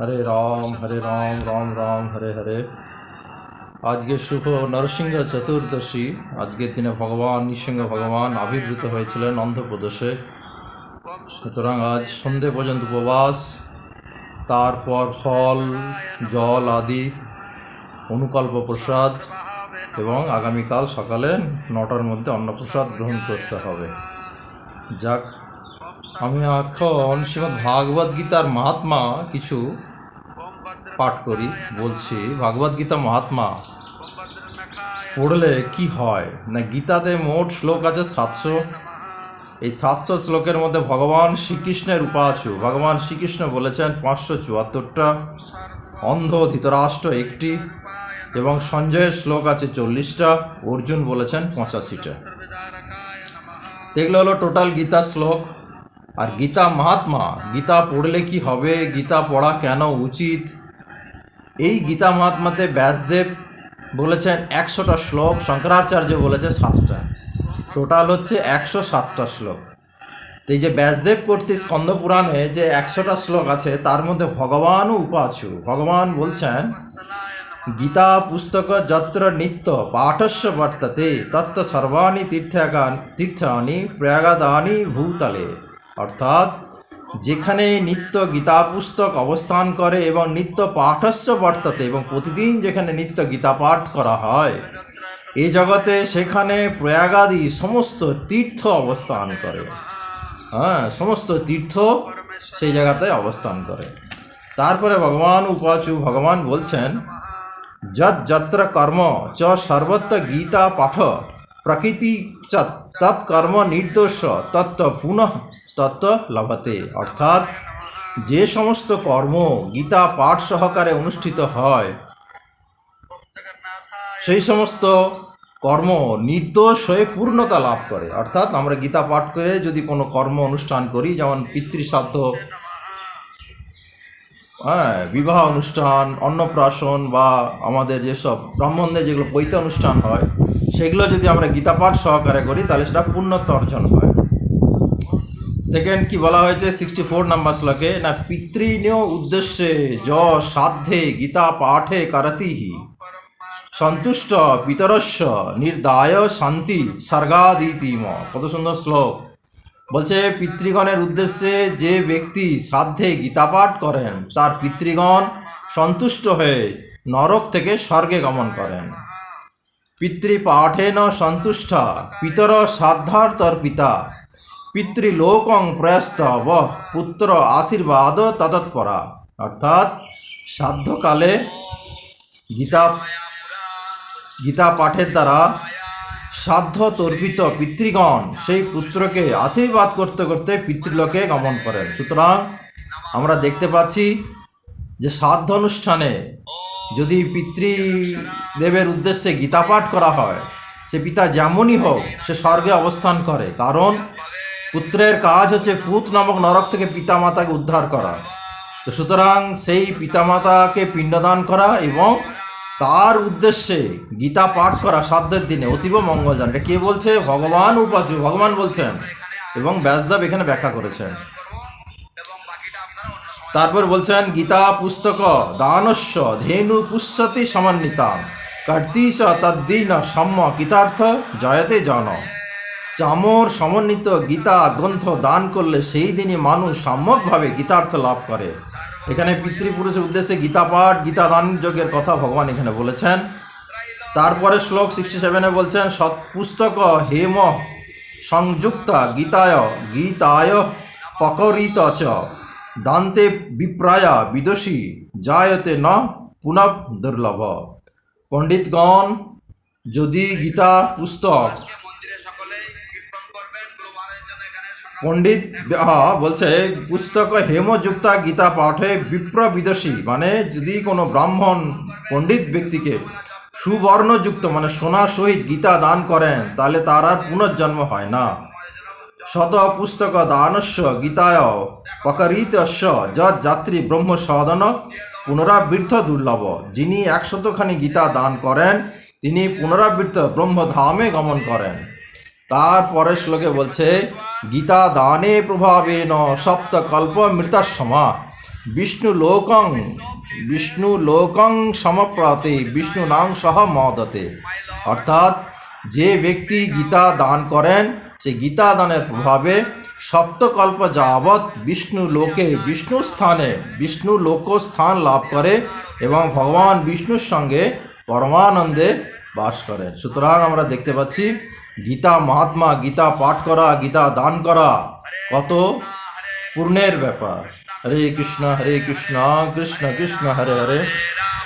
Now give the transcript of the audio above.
হরে রাম হরে রাম রাম রাম, হরে হরে। আজকে শুভ নরসিংহ চতুর্দশী। আজকের দিনে ভগবান নৃসিংহ ভগবান আবির্ভূত হয়েছিলেন অন্ধ্রপ্রদেশে। সুতরাং আজ সন্ধে পর্যন্ত উপবাস তারপর ফল, জল আদি, অনুকল্প প্রসাদ এবং আগামীকাল সকালে নটার মধ্যে অন্নপ্রসাদ গ্রহণ করতে হবে। যাক আমি এখন শ্রীমদ ভাগবত গীতার মহাত্মা কিছু পাঠ করি, বলছি, ভাগবত গীতা মহাত্মা, পড়লে কি হয়? না, গীতাতে মোট শ্লোক আছে সাতশো। এই সাতশো শ্লোকের মধ্যে ভগবান শ্রীকৃষ্ণের উপাচু ভগবান শ্রীকৃষ্ণ বলেছেন, পাঁচশো চুয়াত্তরটা, অন্ধ ধৃতরাষ্ট্র একটি, এবং সঞ্জয়ের শ্লোক আছে চল্লিশটা, অর্জুন বলেছেন পঁচাশিটা। এগুলো হলো টোটাল গীতা শ্লোক। আর গীতা মহাত্মা, গীতা পড়লে কি হবে, গীতা পড়া কেন উচিত? এই গীতা মহাত্মাতে ব্যাসদেব বলেছেন, একশোটা শ্লোক, শঙ্করাচার্য বলেছে সাতটা। টোটাল হচ্ছে একশো সাতটা শ্লোক। তো এই যে ব্যাসদেব কর্তৃক স্কন্দ পুরাণে যে একশোটা শ্লোক আছে, তার মধ্যে ভগবানও উপাচু ভগবান বলছেন, গীতা পুস্তক যত্র নিত্য, পাঠস্য বর্ততে, তত্ত্ব সর্বাণি তীর্থাগান তীর্থানি প্রয়াগাদানি ভূতলে। অর্থাৎ যেখানে নিত্য গীতা পুস্তক অবস্থান করে এবং নিত্য পাঠস্য বর্ততে এবং প্রতিদিন যেখানে নিত্য গীতা পাঠ করা হয় এই জগতে সেখানে প্রয়াগাদি সমস্ত তীর্থ অবস্থান করে। হ্যাঁ সমস্ত তীর্থ সেই জায়গাতে অবস্থান করে। তারপরে ভগবান উপাচু, ভগবান বলছেন, যৎ যত্র কর্ম চ সর্বত্র গীতা পাঠ, প্রকৃতি চ তৎকর্ম নির্দোষ, তত্ত্ব পুনঃ তত্ত্ব লভতে। অর্থাৎ যে সমস্ত কর্ম গীতা পাঠ সহকারে অনুষ্ঠিত হয়, সেই সমস্ত কর্ম নির্দোষ হয়ে পূর্ণতা লাভ করে। অর্থাৎ আমরা গীতা পাঠ করে যদি কোনো কর্ম অনুষ্ঠান করি, যেমন পিতৃশ্রাদ্ধ হ্যাঁ বিবাহ অনুষ্ঠান, অন্নপ্রাশন বা আমাদের যেসব ব্রাহ্মণদের যেগুলো পৈত অনুষ্ঠান হয়, সেগুলো যদি আমরা গীতা পাঠ সহকারে করি, তাহলে সেটা পূর্ণত্ব অর্জন হয়। সেকেন্ড কি বলা হয়েছে? সিক্সটি ফোর নাম্বার শ্লোকে, না পিতৃণীয় উদ্দেশ্যে য সাধ্যে গীতা পাঠে করতিহি সন্তুষ্ট পিতরস্য নির্দায় শান্তি স্বর্গাদিতিম কত সুন্দর শ্লোক। বলছে, পিতৃগণের উদ্দেশ্যে যে ব্যক্তি সাধ্যে গীতাপাঠ করেন, তার পিতৃগণ সন্তুষ্ট হয়ে নরক থেকে স্বর্গে গমন করেন। পিতৃপাঠেন সন্তুষ্ট, পিতর সাধ্যার্তর পিতা পিতৃলোকং প্রয়াস্তব পুত্র আশীর্বাদ ততৎপরা অর্থাৎ সাধ্যকালে গীতা গীতা পাঠের দ্বারা সাধ্য তর্পিত পিতৃগণ সেই পুত্রকে আশীর্বাদ করতে করতে পিতৃলোকে গমন করেন। সুতরাং আমরা দেখতে পাচ্ছি যে সাধ্য অনুষ্ঠানে যদি পিতৃদেবের উদ্দেশ্যে গীতা পাঠ করা হয়, সে পিতা যেমনই হোক সে স্বর্গে অবস্থান করে। কারণ পুত্রের কাজ হচ্ছে পুত নামক নরক থেকে পিতামাতাকে উদ্ধার করা। তো সুতরাং সেই পিতামাতাকে পিণ্ডদান করা এবং তার উদ্দেশ্যে গীতা পাঠ করা সাধ্যের দিনে অতীব মঙ্গলজন এটা কে বলছে? ভগবান উপাচু ভগবান বলছেন এবং ব্যাসদেব এখানে ব্যাখ্যা করেছেন। তারপর বলছেন, গীতা পুস্তক দানস্য ধেনু পুষ্যতি সমন্বিতা, কর্তিশ তদ্দিন সম্য গীতার্থ জয়তে জন। চামর সমন্বিত গীতা গ্রন্থ দান করলে সেই দিনই মানুষ সাম্যকভাবে গীতার্থ লাভ করে। এখানে পিতৃপুরুষের উদ্দেশ্যে গীতা পাঠ, গীতা দান যজ্ঞের কথা ভগবান এখানে বলেছেন। তারপরে শ্লোক সিক্সটি সেভেনে বলছেন, সৎ পুস্তক হেম সংযুক্তা গীতায় গীতায় পকরিত চ। দান্তে বিপ্রায়া বিদোষী, জায়তে ন পুনঃ দুর্লভ। পণ্ডিতগণ, যদি গীতা পুস্তক পণ্ডিত বলছে, পুস্তক হেমযুক্তা গীতা পাঠে বিপ্র বিদোষী মানে যদি কোনো ব্রাহ্মণ পণ্ডিত ব্যক্তিকে সুবর্ণযুক্ত মানে সোনা সহিত গীতা দান করেন, তাহলে তার আর পুনর্জন্ম হয় না। শত পুস্তক দানস্য গীতায় পকরিতস্য যাত্রী ব্রহ্ম সদন পুনরাবৃত্ত দুর্লভ। যিনি একশতখানি গীতা দান করেন, তিনি পুনরাবৃত্ত ব্রহ্মধামে গমন করেন। তারপরের শ্লোকে বলছে, গীতা দানে প্রভাবেন সপ্তকল্প মৃতাসমা বিষ্ণু লোকং বিষ্ণু লোকং সমপ্রাতে, বিষ্ণু নাং সহ মদতে। অর্থাৎ যে ব্যক্তি গীতা দান করেন, সে গীতা দানের প্রভাবে সপ্তকল্প যাবৎ বিষ্ণু লোকে বিষ্ণু স্থানে, বিষ্ণু লোক স্থান লাভ করে এবং ভগবান বিষ্ণুর সঙ্গে পরমানন্দে বাস করেন। সুতরাং আমরা দেখতে পাচ্ছি গীতা মহাত্মা গীতা পাঠ করা গীতা দান করা কত পুণ্যের ব্যাপার হরে কৃষ্ণ হরে কৃষ্ণ কৃষ্ণ কৃষ্ণ হরে হরে